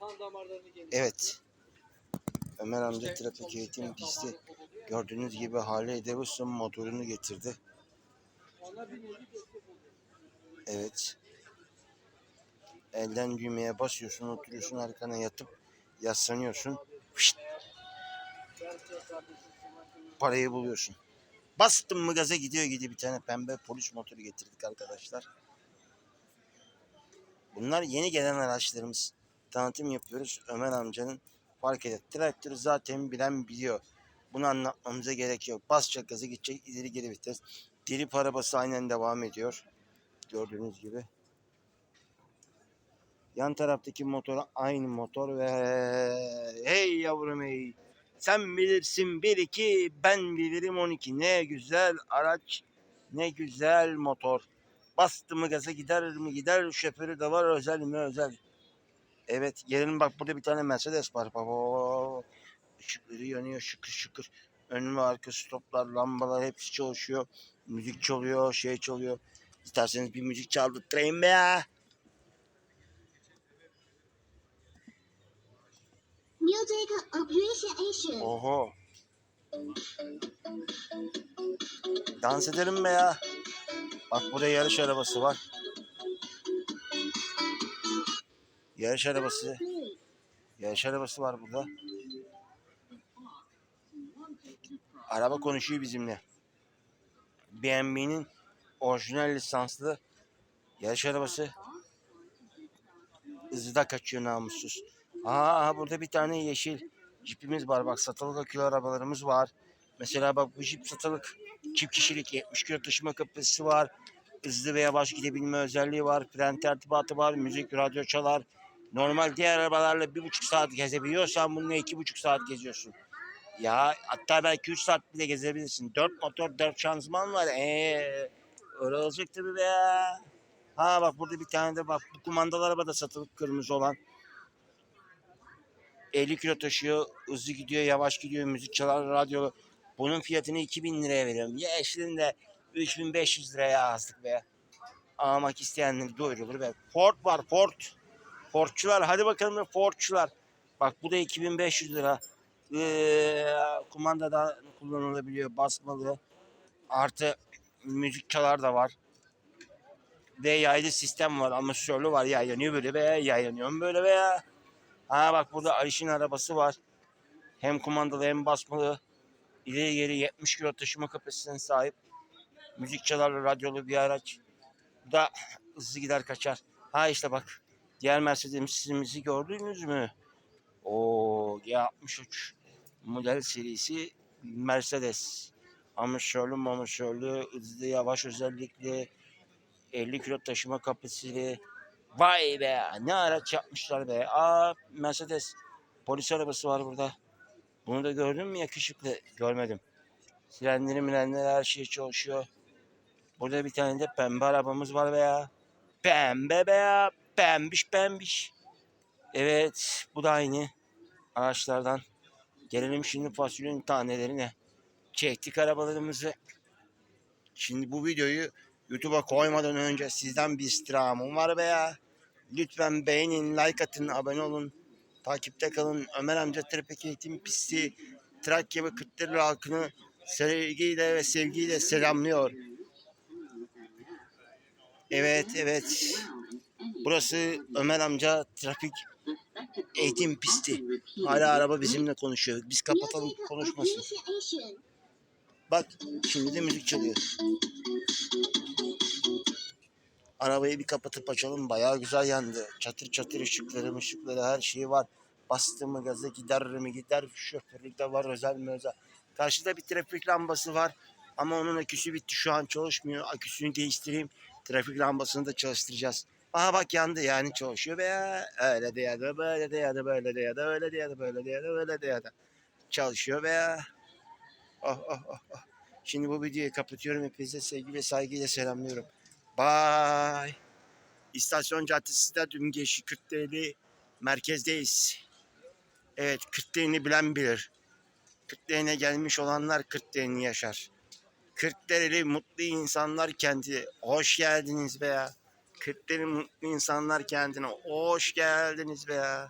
kan damarlarını geniş. Evet. Ömer amca trafik eğitim pisti. Gördüğünüz gibi Harley Davidson motorunu getirdi. Evet. Elden düğmeye basıyorsun, oturuyorsun arkana yatıp yaslanıyorsun. Fışt, parayı buluyorsun. Bastın mı gaza gidiyor gidiyor bir tane pembe polis motoru getirdik arkadaşlar. Bunlar yeni gelen araçlarımız. Tanıtım yapıyoruz. Ömer amcanın fark et. Traktörü zaten bilen biliyor. Bunu anlatmamıza gerek yok. Basacak gazı gidecek ileri geri vites. Drip arabası aynen devam ediyor. Gördüğünüz gibi. Yan taraftaki motor aynı motor ve hey yavrum hey. Sen bilirsin 1 2 ben bilirim 12. Ne güzel araç. Ne güzel motor. Bastı mı gaza gider mi gider. Şoförü de var özel mi özel. Evet gelin bak burada bir tane Mercedes var. Bak, o yanıyor şıkır şıkır. Ön ve arka stoplar, lambalar hepsi çalışıyor. Müzik çalıyor, şey çalıyor. İsterseniz bir müzik çaldırtayım be ya. Oho. Dans edelim be ya. Bak burada yarış arabası var. Yarış arabası. Yarış arabası var burada. Araba konuşuyor bizimle. BMW'nin orijinal lisanslı yarış arabası. Hızlı kaçıyor namussuz. Aa aha, burada bir tane yeşil jipimiz var. Bak satılık akülü arabalarımız var. Mesela bak bu jip satılık. Çift kişilik 70 kilo taşıma kapasitesi var. Hızlı ve yavaş gidebilme özelliği var. Fren tertibatı var. Müzik, radyo çalar. Normal diğer arabalarla bir buçuk saat gezebiliyorsan bununla iki buçuk saat geziyorsun. Ya hatta belki üç saat bile gezebilirsin. Dört motor, dört şanzıman var. Eee öyle olacak tabii be. Ha bak burada bir tane de bak bu kumandalı araba da satılık kırmızı olan. 50 kilo taşıyor, hızlı gidiyor, yavaş gidiyor, müzik çalar, radyo. Bunun fiyatını 2000 liraya veriyorum. Ya eşliğinde 3500 liraya yazdık be. Almak isteyenler doyurulur be. Ford var, Ford. Fordçular, hadi bakalım Fordçular. Bak bu da 2500 lira. Ee, kumandada kullanılabiliyor, basmalı. Artı müzik çalar da var. Ve yaylı sistem var, amatörlü var. Yaylanıyor böyle be, yaylanıyor böyle be. Ha bak burada Aliş'in arabası var. Hem kumandalı hem basmalı. İleri geri 70 kilo taşıma kapasitesine sahip. Müzik çalarlı, radyolu bir araç. Bu da hızlı gider kaçar. Ha işte bak. Diğer Mercedes'imizi gördünüz mü? O G63 model serisi Mercedes. Amatörlü mamatörlü, hızlı yavaş özellikle 50 kilo taşıma kapasiteli. Vay be ne araç yapmışlar be. Aa Mercedes polis arabası var burada. Bunu da gördün mü yakışıklı? Görmedim. Sirenleri mirenleri her şey çalışıyor. Burada bir tane de pembe arabamız var be ya. Pembe be ya. Pembiş pembiş. Evet bu da aynı araçlardan. Gelelim şimdi fasulyenin tanelerine. Çektik arabalarımızı. Şimdi bu videoyu YouTube'a koymadan önce sizden bir istirhamım var be ya. Lütfen beğenin, like atın, abone olun. Takipte kalın. Ömer amca trafik eğitim pisti Trakya ve Kırklareli halkını sevgiyle ve sevgiyle selamlıyor. Evet, evet. Burası Ömer amca trafik eğitim pisti. Hala araba bizimle konuşuyor. Biz kapatalım konuşmasın. Bak şimdi de müzik çalıyor. Arabayı bir kapatıp açalım. Bayağı güzel yandı. Çatır çatır ışıkları ışıkları her şeyi var. Bastı mı gaza gider mi gider. Şoförlük de var özel mi özel. Karşıda bir trafik lambası var. Ama onun aküsü bitti şu an çalışmıyor. Aküsünü değiştireyim. Trafik lambasını da çalıştıracağız. Aha bak yandı yani çalışıyor be ya. Öyle de ya da böyle de ya da böyle de ya da öyle de ya da böyle de ya da öyle de ya da. Çalışıyor be ya. Oh oh oh oh. Şimdi bu videoyu kapatıyorum. Hepinize sevgi ve saygıyla selamlıyorum. Bye. İstasyon Caddesi Stadyum Geçi Kırklareli merkezdeyiz. Evet Kırklareli'ni bilen bilir. Kırklareli'ne gelmiş olanlar Kırklareli'ni yaşar. Kırklareli mutlu insanlar kenti. Hoş geldiniz be ya. Kırklareli mutlu insanlar kentine. Hoş geldiniz be ya.